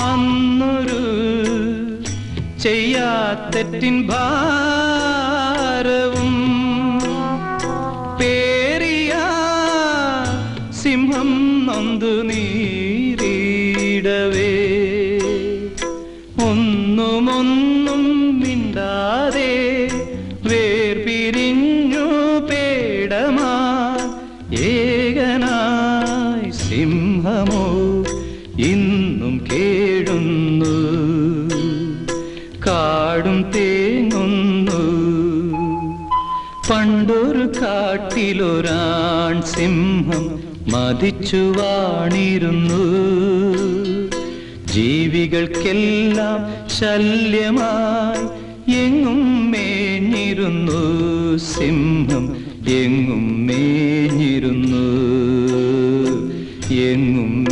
അന്നൊരു ചെയ്യാത്തെറ്റിൻ ഭാരവും പേരിയ സിംഹം നൊന്തു നീരിടവേ. ഒന്നുമൊന്നും മിണ്ടാതെ വേർപിരിഞ്ഞു പേടമാ ഏകനായി സിംഹമോ കാടും തേങ്ങുന്നു പണ്ടൊരു കാട്ടിലൊരാൺ സിംഹം മതിച്ചു വാണിരുന്നു. ജീവികൾക്കെല്ലാം ശല്യമായി എങ്ങും മേഞ്ഞിരുന്നു. സിംഹം എങ്ങും മേഞ്ഞിരുന്നു. എങ്ങും